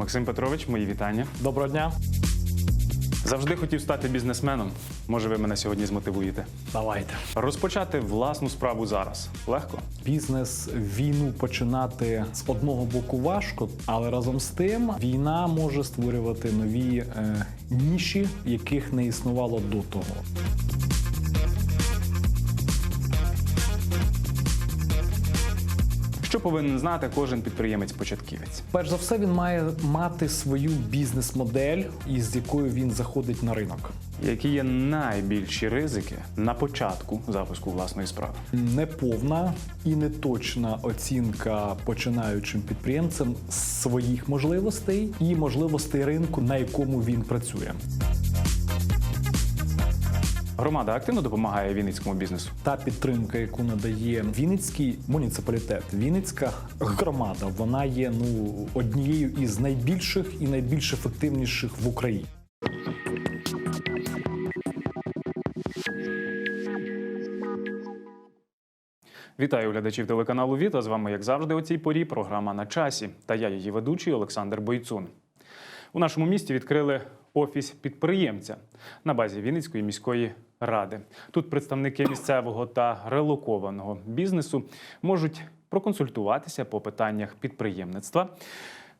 Максим Петрович, мої вітання. Доброго дня. Завжди хотів стати бізнесменом. Може, ви мене сьогодні змотивуєте. Давайте. Розпочати власну справу зараз легко. Бізнес війну починати з одного боку важко, але разом з тим війна може створювати нові е, ніші, яких не існувало до того. Що повинен знати кожен підприємець-початківець? Перш за все, він має мати свою бізнес-модель, із якою він заходить на ринок. Які є найбільші ризики на початку запуску власної справи? Неповна і неточна оцінка починаючим підприємцем своїх можливостей і можливостей ринку, на якому він працює. Громада активно допомагає вінницькому бізнесу. Та підтримка, яку надає Вінницький муніципалітет, Вінницька громада, вона є ну однією із найбільших і найбільш ефективніших в Україні. Вітаю глядачів телеканалу Віта. З вами, як завжди, у цій порі програма на часі. Та я її ведучий Олександр Бойцун. У нашому місті відкрили офіс підприємця на базі Вінницької міської ради. Тут представники місцевого та релокованого бізнесу можуть проконсультуватися по питаннях підприємництва.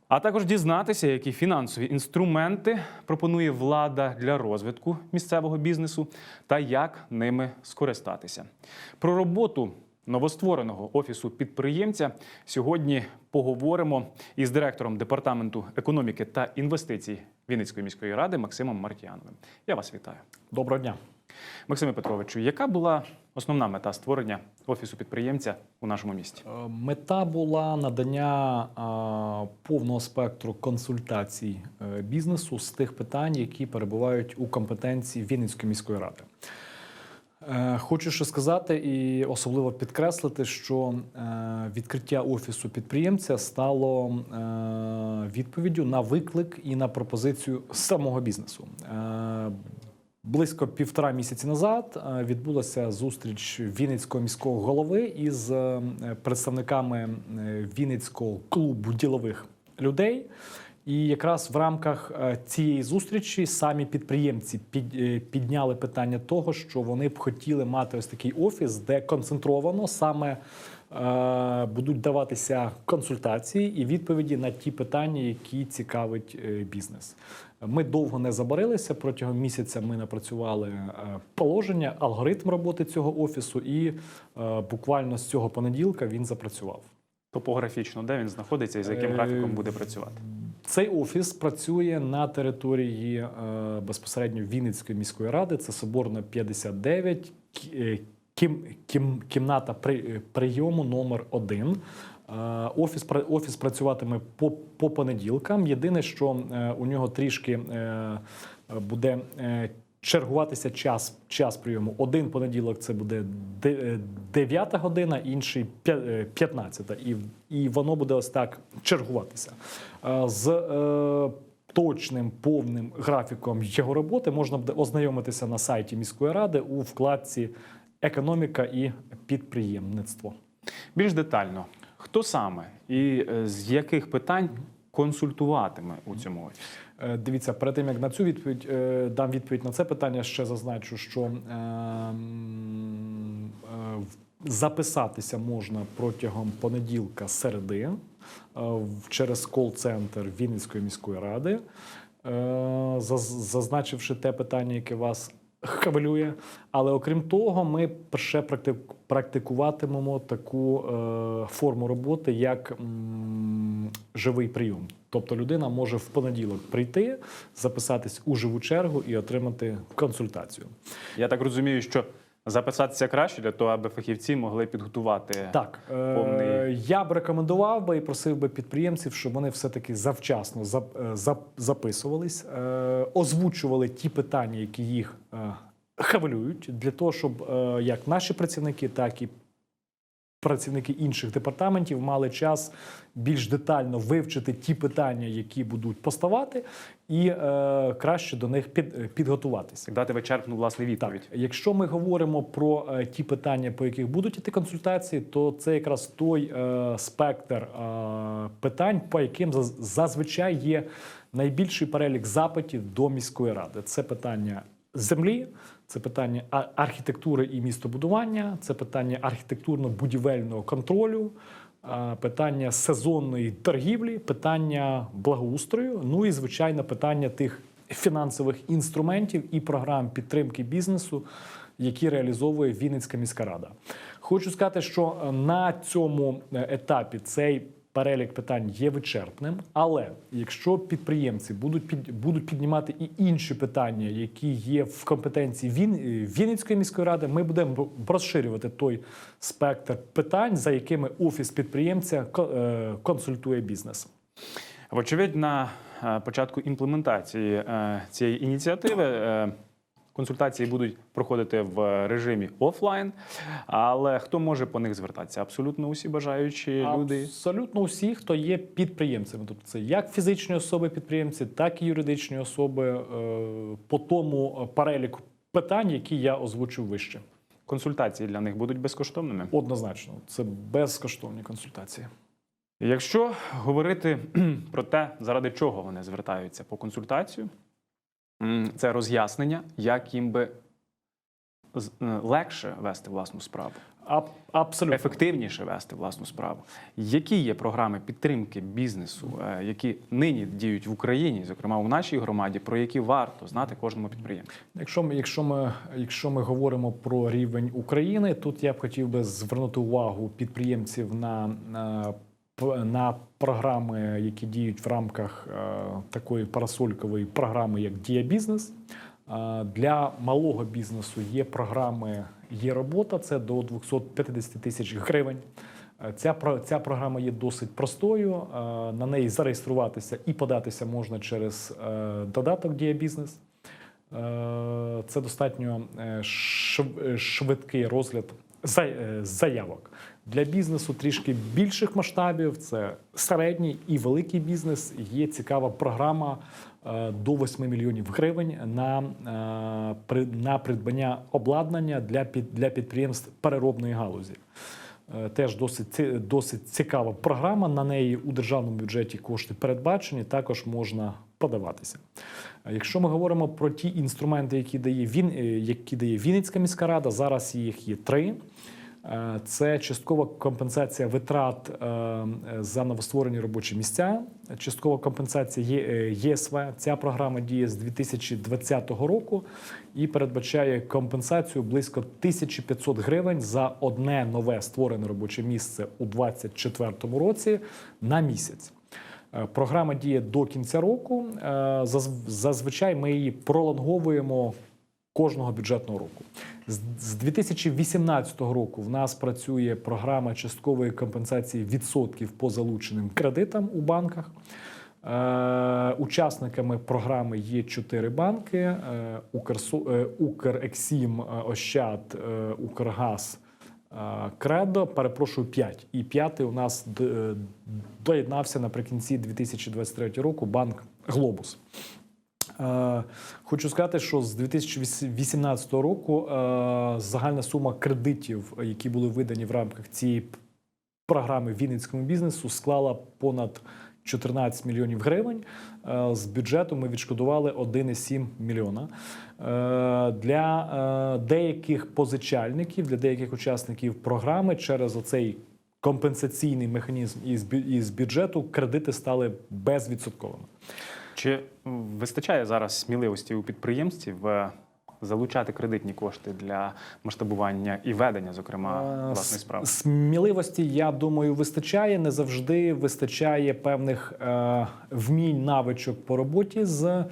А також дізнатися, які фінансові інструменти пропонує влада для розвитку місцевого бізнесу та як ними скористатися. Про роботу новоствореного офісу підприємця сьогодні поговоримо із директором департаменту економіки та інвестицій Вінницької міської ради Максимом Мартіановим. Я вас вітаю. Доброго дня. Максиме Петровичу, яка була основна мета створення офісу підприємця у нашому місті? Е, Мета була надання повного спектру консультацій е, бізнесу з тих питань, які перебувають у компетенції Вінницької міської ради. Е, Хочу ще сказати і особливо підкреслити, що е, відкриття офісу підприємця стало е, відповіддю на виклик і на пропозицію самого бізнесу. Близько півтора місяці назад відбулася зустріч Вінницького міського голови із представниками Вінницького клубу ділових людей. І якраз в рамках е, цієї зустрічі самі підприємці під- е, підняли питання того, що вони б хотіли мати ось такий офіс, де концентровано саме е, будуть даватися консультації і відповіді на ті питання, які цікавить бізнес. Ми довго не забарилися. Протягом місяця ми напрацювали положення, алгоритм роботи цього офісу, і буквально з цього понеділка він запрацював. Топографічно, де він знаходиться і за яким графіком буде працювати? Цей офіс працює на території е, безпосередньо Вінницької міської ради. Це Соборна 59, е, кім, кім, кімната при, е, прийому номер 1. Офіс, офіс працюватиме по, по понеділкам. Єдине, що у нього трішки буде чергуватися час, час прийому. Один понеділок це буде 9 година, інший 15. І, і воно буде ось так чергуватися. Е, З е, точним повним графіком його роботи можна буде ознайомитися на сайті міської ради у вкладці Економіка і підприємництво. Більш детально, хто саме і е, з яких питань консультуватиме у цьому офісі? Е, Дивіться, перед тим як на цю відповідь е, дам відповідь на це питання, ще зазначу, що е, м, е, записатися можна протягом понеділка середи через кол-центр Вінницької міської ради, зазначивши те питання, яке вас хвилює. Але окрім того, ми ще практи- практикуватимемо таку е, форму роботи, як живий прийом. Тобто людина може в понеділок прийти, записатись у живу чергу і отримати консультацію. Я так розумію, що записатися краще для того, аби фахівці могли підготувати Так, е, повний. я б рекомендував би і просив би підприємців, щоб вони все-таки завчасно е, записувались, е, озвучували ті питання, які їх хвилюють, для того, щоб як наші працівники, так і працівники інших департаментів мали час більш детально вивчити ті питання, які будуть поставати, і е, краще до них під, підготуватися. Дати вичерпну власне відповідь. Так, якщо ми говоримо про е, ті питання, по яких будуть іти консультації, то це якраз той е, спектр е, питань, по яким зазвичай є найбільший перелік запитів до міської ради. Це питання землі, це питання архітектури і містобудування, це питання архітектурно-будівельного контролю. Питання сезонної торгівлі, питання благоустрою, ну і звичайно, питання тих фінансових інструментів і програм підтримки бізнесу, які реалізовує Вінницька міська рада. Хочу сказати, що е, на цьому е, етапі цей перелік питань є вичерпним. Але якщо підприємці будуть під будуть піднімати і інші питання, які є в компетенції Він, е, Вінницької міської ради, ми будемо розширювати той спектр питань, за якими офіс підприємця е, консультує бізнес. Вочевидь, на е, початку імплементації цієї ініціативи консультації будуть проходити в режимі офлайн. Але хто може по них звертатися? Абсолютно усі бажаючі люди. Абсолютно усі, хто є підприємцями. Тобто це як фізичні особи підприємці, так і юридичні особи е, по тому переліку питань, які я озвучив вище. Консультації для них будуть безкоштовними. Однозначно, це безкоштовні консультації. Якщо говорити про те, заради чого вони звертаються по консультацію, це роз'яснення, як їм би е, легше вести власну справу, абсолютно. ефективніше вести власну справу. Які є програми підтримки бізнесу, е, які нині діють в Україні, зокрема у нашій громаді, про які варто знати кожному підприємцю? Якщо ми, якщо ми, якщо ми говоримо про рівень України, тут я б хотів би звернути увагу підприємців на, на, програми, які діють в рамках е, такої парасолькової програми, як Дія Бізнес. Е, Для малого бізнесу є програми Є робота, це до 250 тисяч гривень. Е, Ця ця програма є досить простою. На неї зареєструватися і податися можна через додаток Дія Бізнес. Це достатньо шв- швидкий розгляд заявок. Для бізнесу трішки більших масштабів, це середній і великий бізнес. Є цікава програма е, до 8 мільйонів гривень на, е, на придбання обладнання для, для підприємств переробної галузі. Е, Теж досить досить цікава програма. На неї у державному бюджеті кошти передбачені. Також можна подаватися. Якщо ми говоримо про ті інструменти, які дає він, які дає Вінницька міська рада, зараз їх є три. Е, Це часткова компенсація витрат е, за новостворені робочі місця, часткова компенсація е, ЄСВ. Ця програма діє з 2020 року і передбачає компенсацію близько 1500 гривень за одне нове створене робоче місце у 2024 році на місяць. Програма діє до кінця року. Зазвичай ми її пролонговуємо кожного бюджетного року. З з 2018 року в нас працює програма часткової компенсації відсотків по залученим кредитам у банках. Е, Учасниками програми є чотири банки: е, е, Укрексім, Ощад, Укргаз. Кредо, перепрошую, 5. І п'ятий у нас доєднався наприкінці 2023 року банк Глобус. Е, Хочу сказати, що з 2018 року е, загальна сума кредитів, які були видані в рамках цієї програми Вінницькому бізнесу, склала понад 14 мільйонів гривень. Е, З бюджету ми відшкодували 1,7 мільйона. Для деяких позичальників, для деяких учасників програми через оцей компенсаційний механізм із бюджету кредити стали безвідсотковими. Чи вистачає зараз сміливості у підприємців е, залучати кредитні кошти для масштабування і ведення, зокрема, Е, власної справи? Сміливості, я думаю, вистачає. Не завжди вистачає певних е, вмінь, навичок по роботі з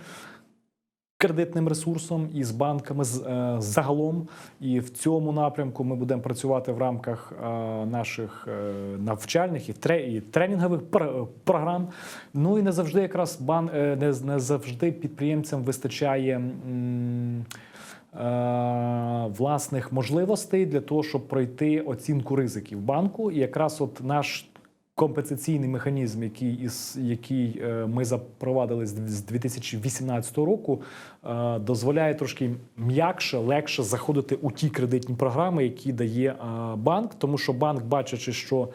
кредитним ресурсом і з банками з, е, загалом. І в цьому напрямку ми будемо працювати в рамках е, наших е, навчальних і, тре, і тренінгових пр- програм. Ну і не завжди якраз бан е, не, не завжди підприємцям вистачає. м, е, власних можливостей для того, щоб пройти оцінку ризиків банку. І якраз от наш компенсаційний механізм, який із який е, ми запровадили з з 2018 року, е, дозволяє трошки м'якше, легше заходити у ті кредитні програми, які дає е, банк, тому що банк, бачачи, що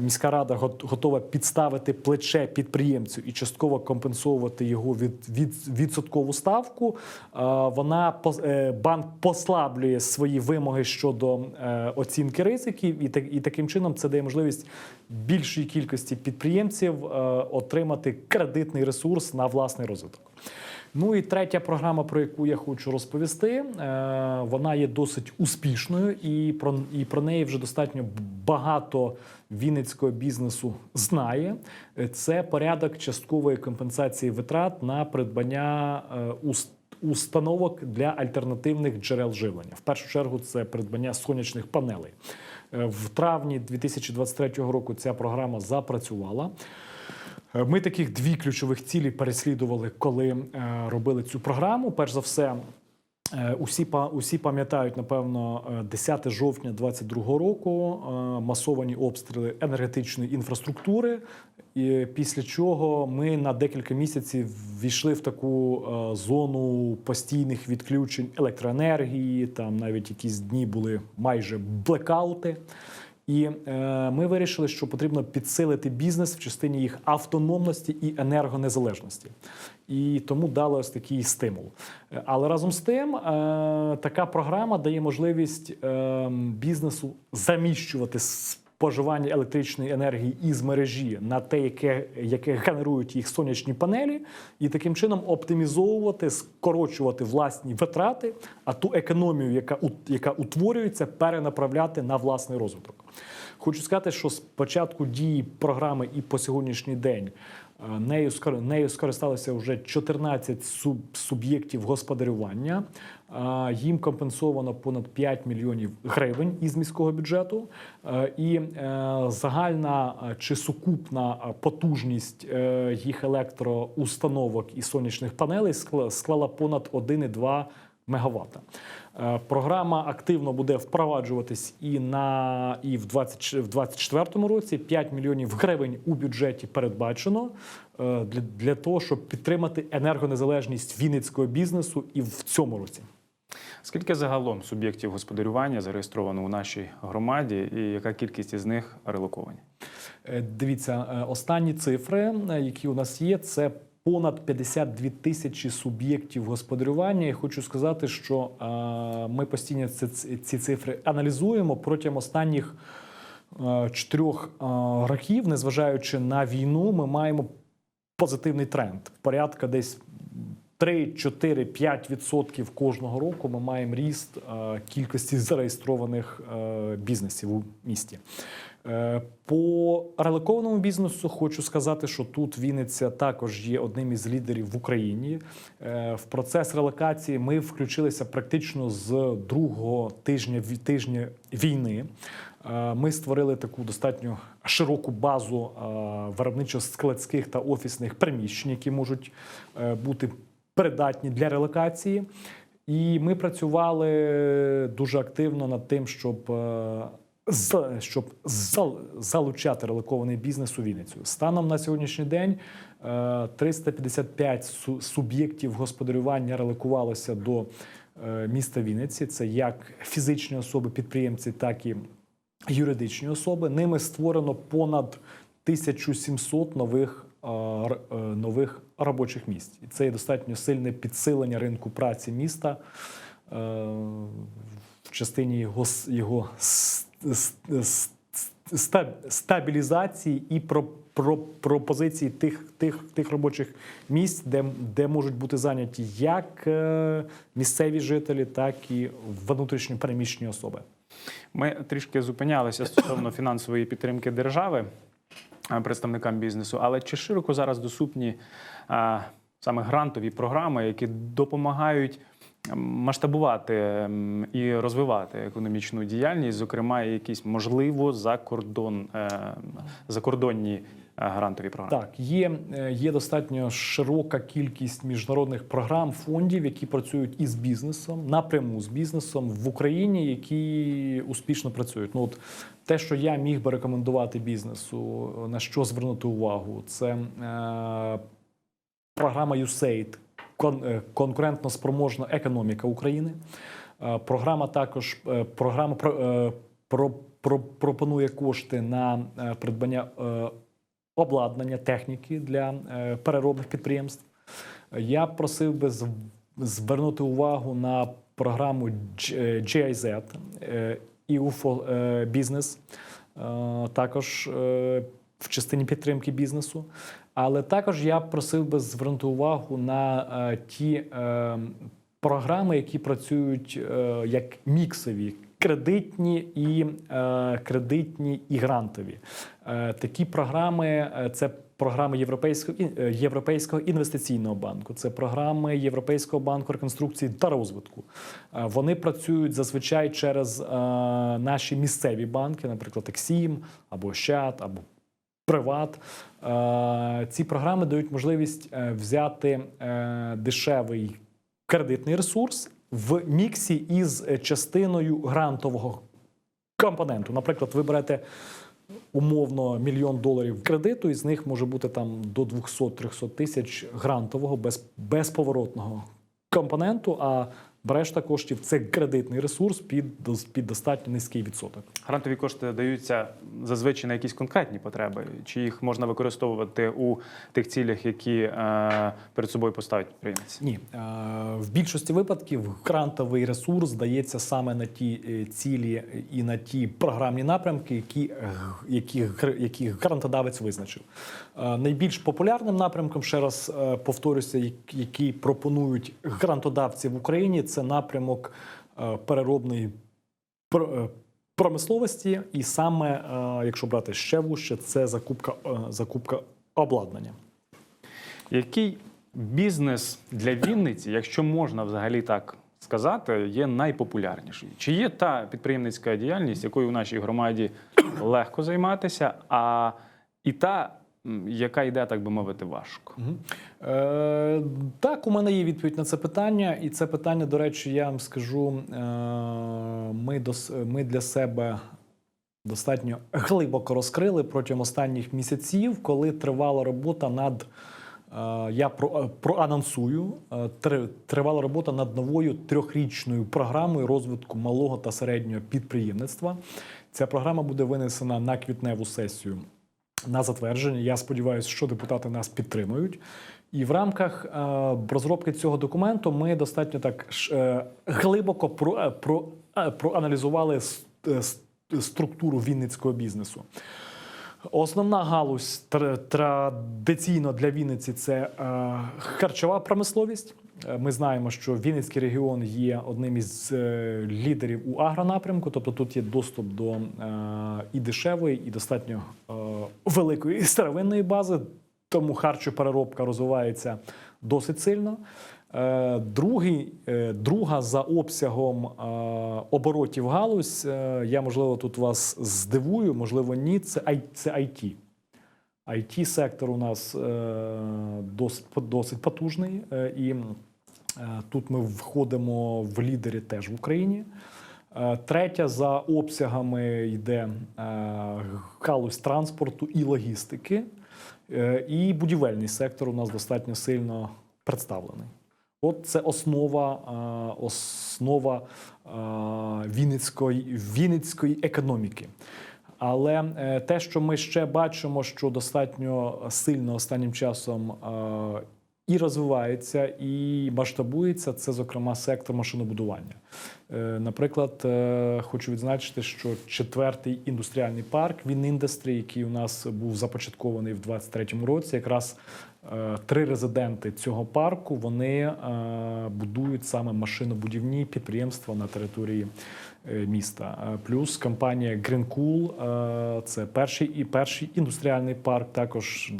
міська рада готова підставити плече підприємцю і частково компенсувати його від, від відсоткову ставку, е, вона е, банк послаблює свої вимоги щодо е, оцінки ризиків, і так і таким чином це дає можливість більшій кількості підприємців е, отримати кредитний ресурс на власний розвиток. Ну і третя програма, про яку я хочу розповісти, е, вона є досить успішною, і про, і про неї вже достатньо багато вінницького бізнесу знає. Це порядок часткової компенсації витрат на придбання е, установок для альтернативних джерел живлення. В першу чергу це придбання сонячних панелей. Е, В травні 2023 року ця програма запрацювала. Е, Ми таких дві ключових цілі переслідували, коли робили цю програму. Перш за все, усі, усі пам'ятають, напевно, е, 10 жовтня 2022 року е, масовані обстріли енергетичної інфраструктури. І після чого ми на декілька місяців ввійшли в таку е, зону постійних відключень електроенергії. Там навіть якісь дні були майже блекаути. І е, ми вирішили, що потрібно підсилити бізнес в частині їх автономності і енергонезалежності. І тому дали ось такий стимул. Але разом з тим, е, така програма дає можливість е, бізнесу заміщувати споживання електричної енергії із мережі на те, яке, яке генерують їх сонячні панелі, і таким чином оптимізовувати, скорочувати власні витрати, а ту економію, яка, яка утворюється, перенаправляти на власний розвиток. Хочу сказати, що з початку дії програми і по сьогоднішній день нею скор- нею скористалися вже 14 суб- суб'єктів господарювання. Е, Їм компенсовано понад 5 мільйонів гривень із міського бюджету. Е, І е, загальна е, чи сукупна е, потужність е, їх електроустановок і сонячних панелей скла- склала понад 1,2 мегаватта. Е, Програма активно буде впроваджуватись і на і в 20, в 24 році. 5 мільйонів гривень у бюджеті передбачено е, для, для того, щоб підтримати енергонезалежність вінницького бізнесу і в цьому році. Скільки загалом суб'єктів господарювання зареєстровано у нашій громаді, і яка кількість із них релоковані? Е, Дивіться, останні цифри, які у нас є, це понад 52 тисячі суб'єктів господарювання. І хочу сказати, що ми постійно ці, цифри аналізуємо протягом останніх чотирьох років, незважаючи на війну, ми маємо позитивний тренд. Порядка десь 3, 4, 5% кожного року ми маємо ріст кількості зареєстрованих бізнесів у місті. Е, По релокованому бізнесу хочу сказати, що тут Вінниця також є одним із лідерів в Україні. Е, В процес релокації ми включилися практично з другого тижня тижня війни. Е, Ми створили таку достатньо широку базу виробничо-складських та офісних приміщень, які можуть бути придатні для релокації. І ми працювали дуже активно над тим, щоб, щоб залучати релокований бізнес у Вінницю. Станом на сьогоднішній день е, 355 су- суб'єктів господарювання релокувалося до е, міста Вінниці. Це як фізичні особи, підприємці, так і юридичні особи. Ними створено понад 1700 нових, е, е, нових робочих місць. І це є достатньо сильне підсилення ринку праці міста е, в частині його, його стабілізації і про, про пропозиції тих, тих, тих робочих місць, де, де можуть бути зайняті як е, місцеві жителі, так і внутрішньо переміщені особи. Ми трішки зупинялися стосовно фінансової підтримки держави представникам бізнесу, але чи широко зараз доступні а, саме грантові програми, які допомагають масштабувати і розвивати економічну діяльність, зокрема, якісь можливо закордон, е, закордонні грантові програми? Так, є, е, є достатньо широка кількість міжнародних програм, фондів, які працюють із бізнесом, напряму з бізнесом в Україні, які успішно працюють. Ну от те, що я міг би рекомендувати бізнесу, на що звернути увагу, це е, програма USAID, е, конкурентно спроможна економіка України. Е, Програма також е, програма про, е, про, про, пропонує кошти на е, придбання е, обладнання, техніки для е, переробних підприємств. Я просив би звернути увагу на програму е, GIZ е, е, Business, е, також е, в частині підтримки бізнесу. Але також я просив би звернути увагу на е, ті е, програми, які працюють е, як міксові. Кредитні і е, кредитні і грантові Е, такі програми це програми Європейського Європейського інвестиційного банку, це програми Європейського банку реконструкції та розвитку. Е, Вони працюють зазвичай через е, наші місцеві банки, наприклад, Ексім або Щад, або Приват. Е, Ці програми дають можливість е, взяти е, дешевий кредитний ресурс в міксі із частиною грантового компоненту. Наприклад, ви берете умовно мільйон доларів кредиту, і з них може бути там до 200-300 тисяч грантового без, безповоротного компоненту. А решта коштів це кредитний ресурс під, під достатньо низький відсоток. Грантові кошти даються зазвичай на якісь конкретні потреби, чи їх можна використовувати у тих цілях, які е, перед собою поставить підприємець? Ні, е, в більшості випадків грантовий ресурс дається саме на ті е, цілі і на ті програмні напрямки, які, е, які, які грантодавець визначив. Е, Найбільш популярним напрямком, ще раз е, повторюся, як- який пропонують грантодавці в Україні, це напрямок е, переробної е, промисловості, і саме, е, якщо брати ще вужче, це закупка, закупка обладнання. Який бізнес для Вінниці, якщо можна взагалі так сказати, є найпопулярніший? Чи є та підприємницька діяльність, якою в нашій громаді легко займатися, а і та, яка йде, так би мовити, важко? Мгм. Е, так, у мене є відповідь на це питання, і це питання, до речі, я вам скажу. Е, ми, дос, ми для себе достатньо глибоко розкрили протягом останніх місяців, коли тривала робота над. е, Я про, е, проанонсую е, три- тривала робота над новою трьохрічною програмою розвитку малого та середнього підприємництва. Ця програма буде винесена на квітневу сесію на затвердження. Я сподіваюся, що депутати нас підтримують. І в рамках е, розробки цього документу ми достатньо так е, глибоко про, е, про, проаналізували структуру вінницького бізнесу. Основна галузь традиційно для Вінниці це харчова промисловість. Е, Ми знаємо, що Вінницький регіон є одним із е, лідерів у агронапрямку, тобто тут є доступ до е, і дешевої, і достатньо великої старовинної бази, тому харчопереробка розвивається досить сильно. Другий, друга за обсягом оборотів галузь, я можливо тут вас здивую, можливо, ні. Це IT. it сектор у нас досить, досить потужний, і тут ми входимо в лідері теж в Україні. Е, Третя за обсягами йде е, галузь транспорту і логістики. Е, І будівельний сектор у нас достатньо сильно представлений. От це основа, е, основа е, вінницької, вінницької економіки. Але е, те, що ми ще бачимо, що достатньо сильно останнім часом е, і розвивається, і масштабується, це, зокрема, сектор машинобудування. Е, Наприклад, е, хочу відзначити, що четвертий індустріальний парк Вініндустрі, який у нас був започаткований в 2023 році, якраз е, три резиденти цього парку вони будують саме машинобудівні підприємства на території міста. Е, Плюс компанія Greencool, е, це перший і перший індустріальний парк, також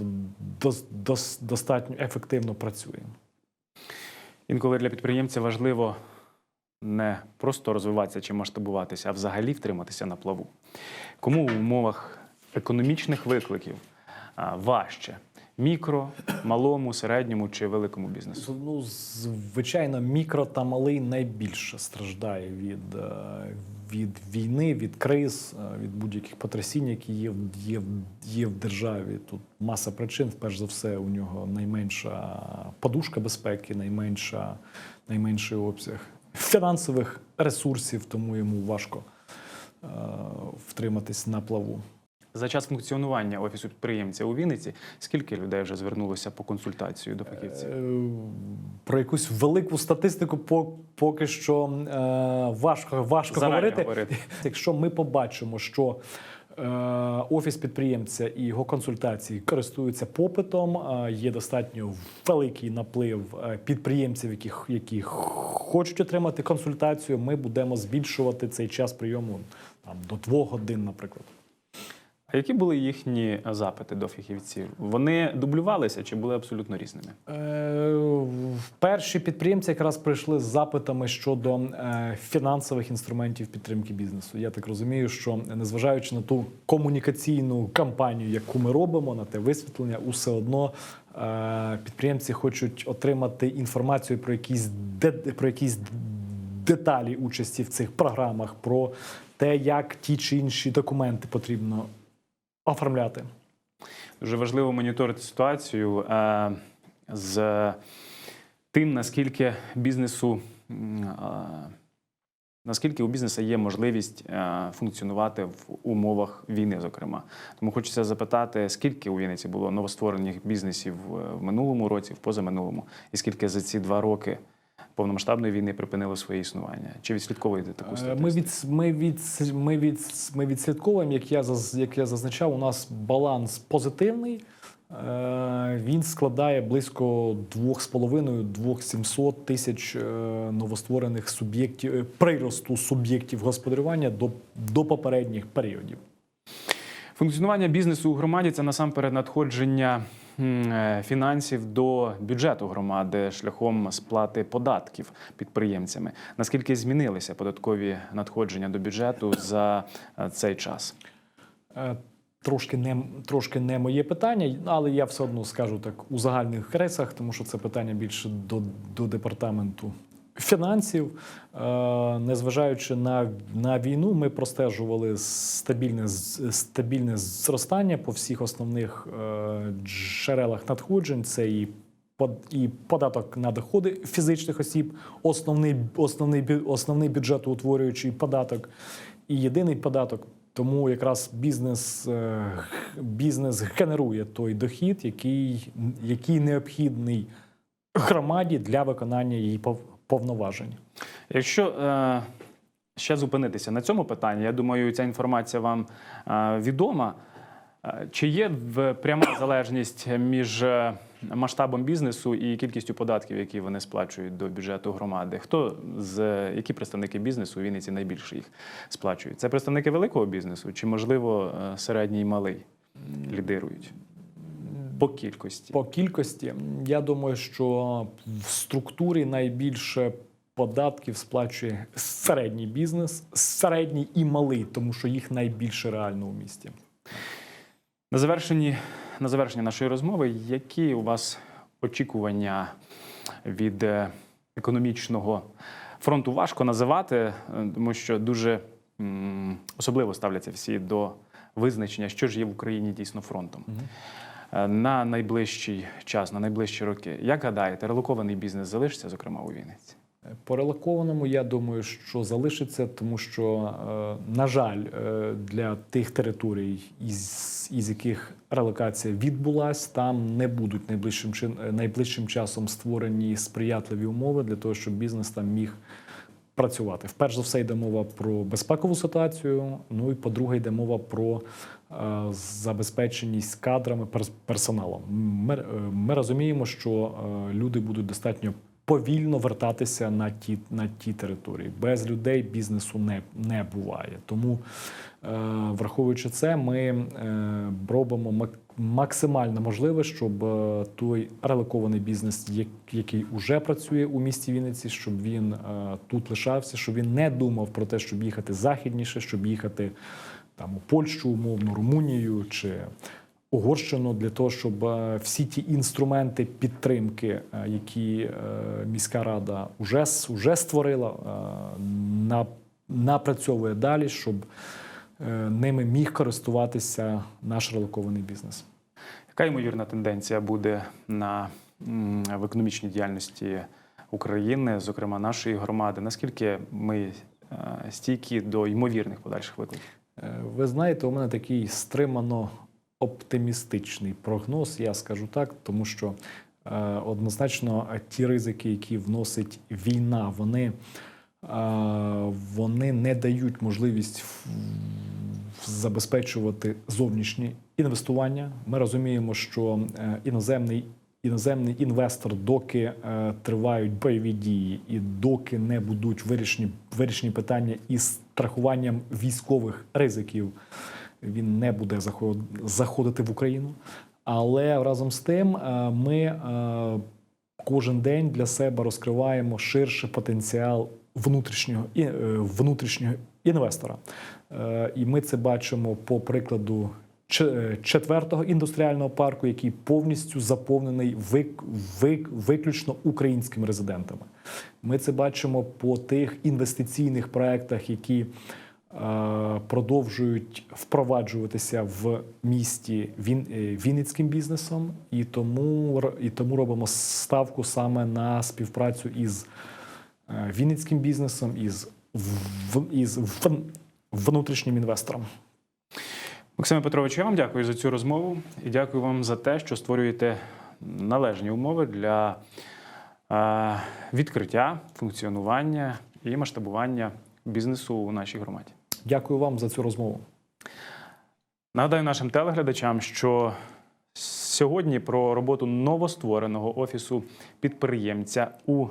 дос- дос- достатньо ефективно працює. Інколи для підприємця важливо не просто розвиватися чи масштабуватися, а взагалі втриматися на плаву. Кому в умовах економічних викликів важче? Мікро, малому, середньому чи великому бізнесу? Ну, звичайно, мікро та малий найбільше страждає від, е, від війни, від криз, е, від будь-яких потрясінь, які є, в- є, є в державі. Тут маса причин. Перш за все, у нього найменша подушка безпеки, найменша, найменший обсяг фінансових ресурсів, тому йому важко е, втриматись на плаву. За час функціонування офісу підприємця у Вінниці скільки людей вже звернулося по консультацію до фахівців? Е, Про якусь велику статистику по- поки що е, важко, важко Зарані говорити. говорити. Якщо ми побачимо, що е, офіс підприємця і його консультації користуються попитом, є достатньо великий наплив підприємців, які, які хочуть отримати консультацію, ми будемо збільшувати цей час прийому там, до двох годин, наприклад. А які були їхні запити до фахівців? Вони дублювалися чи були абсолютно різними? Е, Перші підприємці якраз прийшли з запитами щодо е, фінансових інструментів підтримки бізнесу. Я так розумію, що незважаючи на ту комунікаційну кампанію, яку ми робимо, на те висвітлення, усе одно е, підприємці хочуть отримати інформацію про якісь де, про якісь деталі участі в цих програмах, про те, як ті чи інші документи потрібно оформляти. Дуже важливо моніторити ситуацію е, з тим, наскільки бізнесу. е, Наскільки у бізнесу є можливість е, функціонувати в умовах війни, зокрема, тому хочеться запитати, скільки у Вінниці було новостворених бізнесів в минулому році, в позаминулому, і скільки за ці два роки повномасштабної війни припинило своє існування? Чи відслідковуєте таку Е, статистику? Ми від ми від ми від ми відслідковуємо, як я як я зазначав, у нас баланс позитивний. Е, Він складає близько 2,5-2,700 тисяч е, новостворених суб'єктів приросту суб'єктів господарювання до, до попередніх періодів. Функціонування бізнесу у громаді це насамперед надходження фінансів до бюджету громади шляхом сплати податків підприємцями. Наскільки змінилися податкові надходження до бюджету за е, цей час? Е, Трошки не трошки не моє питання, але я все одно скажу так у загальних кресах, тому що це питання більше до, до департаменту фінансів. Е, Незважаючи на, на війну, ми простежували стабільне стабільне зростання по всіх основних е, джерелах надходжень. Це і і податок на доходи фізичних осіб, основний, основний, основний бюджетоутворюючий податок і єдиний податок. Тому якраз бізнес, е, бізнес генерує той дохід, який, який необхідний громаді для виконання її повноважень. Якщо е, ще зупинитися на цьому питанні, я думаю, ця інформація вам е, відома. Е, Чи є пряма залежність між е, масштабом бізнесу і кількістю податків, які вони сплачують до бюджету громади? Хто з які представники бізнесу у Вінниці найбільше їх сплачують? Це представники великого бізнесу, чи можливо е, середній і малий лідирують по кількості? По кількості я думаю, що в структурі найбільше податків сплачує середній бізнес, середній і малий, тому що їх найбільше реально у місті. На завершенні на завершення нашої розмови, які у вас очікування від е, економічного фронту важко називати, е, тому що дуже особливо ставляться всі до визначення, що ж є в Україні дійсно фронтом. Е, На найближчий час, на найближчі роки. Як гадаєте, релокований бізнес залишиться, зокрема у Вінниці? По релокованому, я думаю, що залишиться, тому що, е, на жаль, е, для тих територій, із, із яких релокація відбулась, там не будуть найближчим е, найближчим часом створені сприятливі умови для того, щоб бізнес там міг працювати. Вперше за все йде мова про безпекову ситуацію. Ну і по-друге, йде мова про е, забезпеченість кадрами перс- персоналом. Ми, е, ми розуміємо, що е, люди будуть достатньо повільно вертатися на ті, на ті території. Без людей бізнесу не, не буває. Тому, е, враховуючи це, ми е, робимо мак- максимально можливе, щоб е, той релокований бізнес, як- який вже працює у місті Вінниці, щоб він е, тут лишався, щоб він не думав про те, щоб їхати західніше, щоб їхати там у Польщу, умовно, Румунію чи Угорщину для того, щоб е, всі ті інструменти підтримки, е, які е, міська рада вже, вже створила, на, напрацьовує далі, щоб ними міг користуватися наш релокований бізнес. Яка ймовірна тенденція буде на в економічній діяльності України, зокрема нашої громади? Наскільки ми стійкі до ймовірних подальших викликів? Е, Ви знаєте, у мене такий стримано оптимістичний прогноз, я скажу так, тому що е, однозначно ті ризики, які вносить війна, вони, е, вони не дають можливість забезпечувати зовнішні інвестування. Ми розуміємо, що іноземний. Іноземний інвестор, доки е, тривають бойові дії, і доки не будуть вирішені, вирішені питання із страхуванням військових ризиків, він не буде заход- заходити в Україну. Але разом з тим е, ми е, кожен день для себе розкриваємо ширший потенціал внутрішнього е, внутрішнього інвестора. І ми це бачимо по прикладу четвертого індустріального парку, який повністю заповнений вик- вик- виключно українськими резидентами. Ми це бачимо по тих інвестиційних проектах, які е, продовжують впроваджуватися в місті він, е, вінницьким бізнесом, і тому, і тому робимо ставку саме на співпрацю із е, вінницьким бізнесом, із, в, із в- внутрішнім інвестором. Максиме Петровичу, я вам дякую за цю розмову і дякую вам за те, що створюєте належні умови для е, відкриття, функціонування і масштабування бізнесу у нашій громаді. Дякую вам за цю розмову. Нагадаю нашим телеглядачам, що сьогодні про роботу новоствореного офісу підприємця у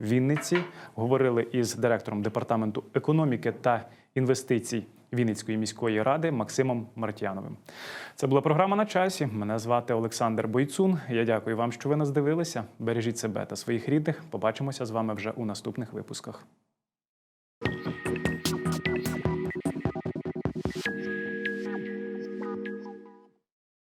Вінниці говорили із директором департаменту економіки та інвестицій Вінницької міської ради Максимом Мартяновим. Це була програма на часі. Мене звати Олександр Бойцун. Я дякую вам, що ви нас дивилися. Бережіть себе та своїх рідних. Побачимося з вами вже у наступних випусках.